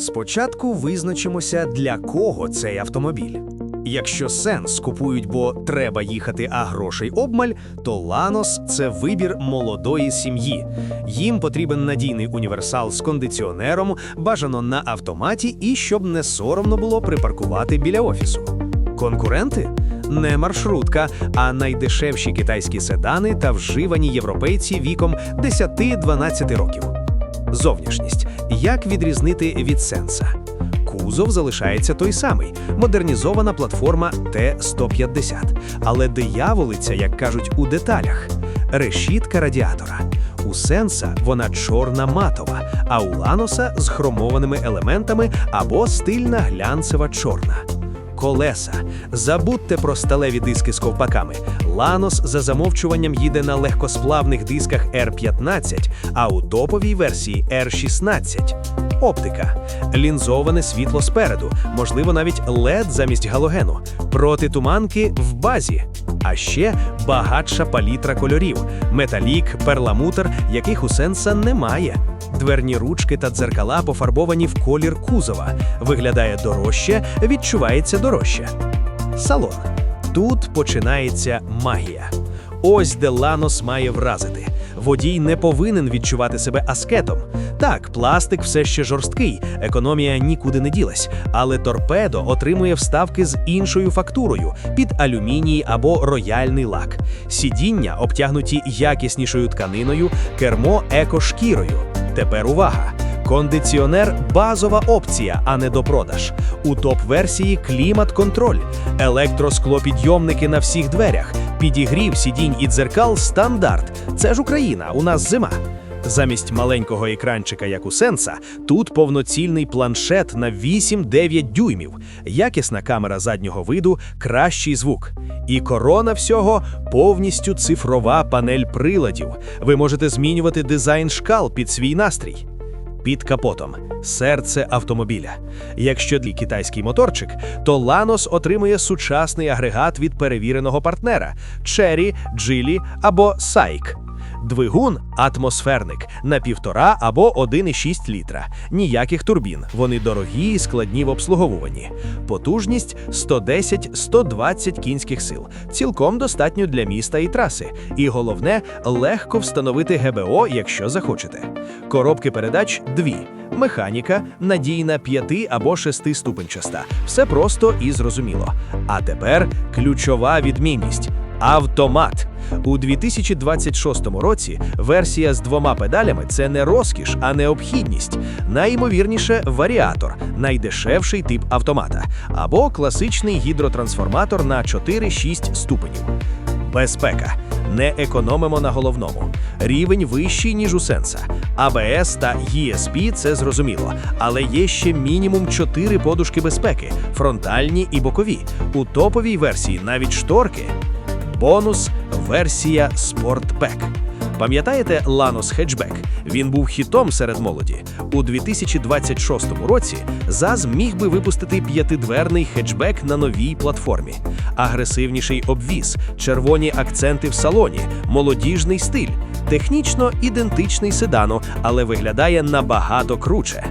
Спочатку визначимося, для кого цей автомобіль. Якщо сенс купують, бо треба їхати, а грошей обмаль, то Ланос це вибір молодої сім'ї. Їм потрібен надійний універсал з кондиціонером, бажано на автоматі, і щоб не соромно було припаркувати біля офісу. Конкуренти? Не маршрутка, а найдешевші китайські седани та вживані європейці віком 10-12 років. Зовнішність. Як відрізнити від сенса? Кузов залишається той самий модернізована платформа Т-150. Але дияволиця, як кажуть, у деталях. Решітка радіатора. У сенса вона чорна матова, а у ланоса з хромованими елементами або стильна глянцева чорна. Колеса. Забудьте про сталеві диски з ковпаками. Ланос за замовчуванням їде на легкосплавних дисках R15, а у топовій версії R16. Оптика. Лінзоване світло спереду, можливо, навіть LED замість галогену. Протитуманки в базі. А ще багатша палітра кольорів: металік, перламутр, яких у сенса немає. Дверні ручки та дзеркала пофарбовані в колір кузова. Виглядає дорожче, відчувається дорожче. Салон. Тут починається магія. Ось де Ланос має вразити. Водій не повинен відчувати себе аскетом. Так, пластик все ще жорсткий, економія нікуди не ділась, але торпедо отримує вставки з іншою фактурою під алюміній або рояльний лак. Сидіння обтягнуті якіснішою тканиною, кермо екошкірою. Тепер увага! Кондиціонер базова опція, а не допродаж. У топ-версії клімат-контроль, електросклопідйомники на всіх дверях, підігрів сидінь і дзеркал стандарт. Це ж Україна, у нас зима. Замість маленького екранчика, як у Сенса, тут повноцільний планшет на 8-9 дюймів, якісна камера заднього виду, кращий звук. І корона всього повністю цифрова панель приладів. Ви можете змінювати дизайн шкал під свій настрій. Під капотом серце автомобіля. Якщо для китайський моторчик, то Ланос отримує сучасний агрегат від перевіреного партнера Cherry, Geely або SAIC. Двигун атмосферник на півтора або 1,6 літра. Ніяких турбін. Вони дорогі і складні в обслуговуванні. Потужність 110-120 кінських сил. Цілком достатньо для міста і траси. І головне, легко встановити ГБО, якщо захочете. Коробки передач дві. Механіка надійна 5 або 6 ступенчаста. Все просто і зрозуміло. А тепер ключова відмінність. Автомат у 2026 році версія з двома педалями це не розкіш, а необхідність. Найімовірніше варіатор, найдешевший тип автомата, або класичний гідротрансформатор на 4-6 ступенів. Безпека. Не економимо на головному. Рівень вищий, ніж у сенса. АБС та ESP – це зрозуміло, але є ще мінімум 4 подушки безпеки, фронтальні і бокові. У топовій версії навіть шторки. Бонус версія Pack. Пам'ятаєте Lanos Hatchback? Він був хітом серед молоді. У 2026 році ЗАЗ міг би випустити п'ятидверний хетчбек на новій платформі. Агресивніший обвіз, червоні акценти в салоні, молодіжний стиль, технічно ідентичний седану, але виглядає набагато круче.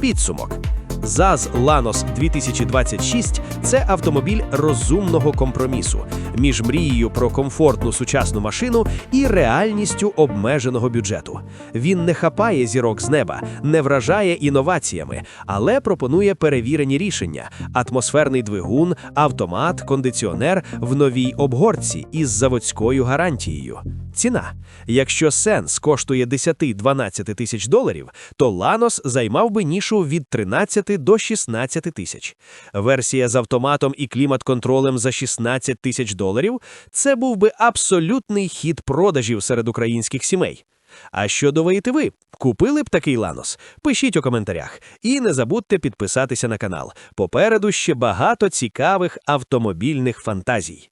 Підсумок. ЗАЗ Lanos 2026 – це автомобіль розумного компромісу між мрією про комфортну сучасну машину і реальністю обмеженого бюджету. Він не хапає зірок з неба, не вражає інноваціями, але пропонує перевірені рішення: атмосферний двигун, автомат, кондиціонер в новій обгорці із заводською гарантією. Ціна. Якщо сенс коштує 10-12 тисяч доларів, то Lanos займав би нішу від 13 до 16 тисяч. Версія з автоматом і клімат-контролем за 16 тисяч доларів це був би абсолютний хід продажів серед українських сімей. А що думаєте ви? Купили б такий Ланос? Пишіть у коментарях. І не забудьте підписатися на канал. Попереду ще багато цікавих автомобільних фантазій.